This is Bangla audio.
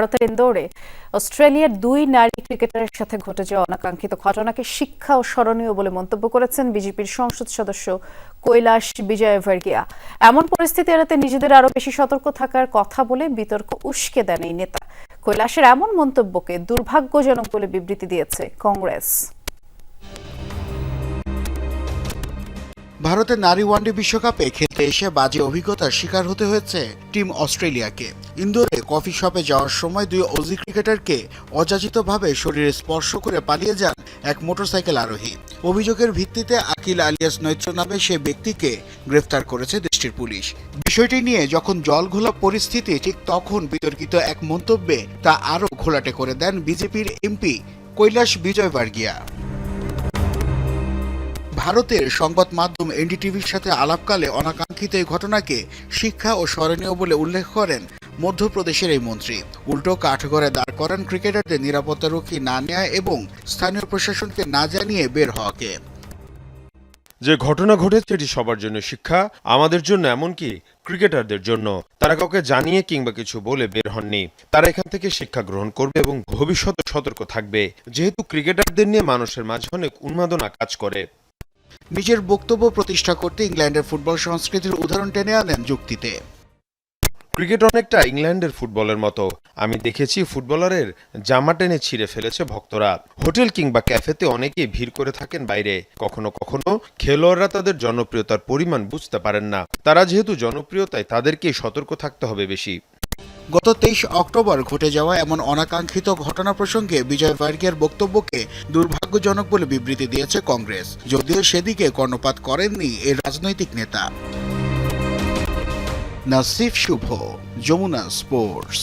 ভারতের ইন্দোরে অস্ট্রেলিয়ার দুই নারী ক্রিকেটারের সাথে ঘটে যাওয়া অনাকাঙ্ক্ষিত ঘটনাকে শিক্ষা ও স্মরণীয় বলে মন্তব্য করেছেন বিজেপির সংসদ সদস্য কৈলাস বিজয় ভার্গিয়া এমন পরিস্থিতি এড়াতে নিজেদের আরও বেশি সতর্ক থাকার কথা বলে বিতর্ক উস্কে দেন এই নেতা। কৈলাসের এমন মন্তব্যকে দুর্ভাগ্যজনক বলে বিবৃতি দিয়েছে কংগ্রেস। ভারতের নারী ওয়ানডে বিশ্বকাপে খেলতে এসে বাজে অভিজ্ঞতার শিকার হতে হয়েছে টিম অস্ট্রেলিয়াকে। ইন্দোরে কফি শপে যাওয়ার সময় দুই অজি ক্রিকেটারকে অযাচিতভাবে শরীরে স্পর্শ করে পালিয়ে যান এক মোটরসাইকেল আরোহী। অভিযোগের ভিত্তিতে আকিল আলিয়াস নৈত্র নামে সে ব্যক্তিকে গ্রেফতার করেছে দেশটির পুলিশ। বিষয়টি নিয়ে যখন জল ঘোলা পরিস্থিতি ঠিক তখন বিতর্কিত এক মন্তব্যে তা আরও ঘোলাটে করে দেন বিজেপির এমপি কৈলাস বিজয় বার্গিয়া ভারতের সংবাদ মাধ্যম এনডিটিভির সাথে আলাপকালে অনাকাঙ্ক্ষিত এই ঘটনাকে শিক্ষা ও স্মরণীয় বলে উল্লেখ করেন মধ্যপ্রদেশের এই মন্ত্রী। উল্টো কাঠগড়ে দাঁড় করান ক্রিকেটারদের নিরাপত্তারক্ষী না নেওয়া এবং স্থানীয় প্রশাসনকে না জানিয়ে বের হওয়াকে। যে ঘটনা ঘটেছে এটি সবার জন্য শিক্ষা, আমাদের জন্য এমনকি ক্রিকেটারদের জন্য। তারা কাউকে জানিয়ে কিংবা কিছু বলে বের হননি। তারা এখান থেকে শিক্ষা গ্রহণ করবে এবং ভবিষ্যতে সতর্ক থাকবে। যেহেতু ক্রিকেটারদের নিয়ে মানুষের মাঝে অনেক উন্মাদনা কাজ করে নিজের বক্তব্য প্রতিষ্ঠা করতে ইংল্যান্ডের ফুটবল সংস্কৃতির উদাহরণ টেনে আনেন যুক্তিতে। ক্রিকেট অনেকটা ইংল্যান্ডের ফুটবলের মতো। আমি দেখেছি ফুটবলারের জামা টেনে ছিঁড়ে ফেলেছে ভক্তরা। হোটেল কিংবা ক্যাফেতে অনেকেই ভিড় করে থাকেন বাইরে। কখনো কখনো খেলোয়াড়রা তাদের জনপ্রিয়তার পরিমাণ বুঝতে পারেন না। তারা যেহেতু জনপ্রিয়তায় তাদেরকেই সতর্ক থাকতে হবে বেশি। গত তেইশ অক্টোবর ঘটে যাওয়া এমন অনাকাঙ্ক্ষিত ঘটনা প্রসঙ্গে বিজয় ভার্গের বক্তব্যকে দুর্ভাগ্যজনক বলে বিবৃতি দিয়েছে কংগ্রেস। যদিও সেদিকে কর্ণপাত করেননি এর রাজনৈতিক নেতা। নাসিফ শুভ, যমুনা স্পোর্টস।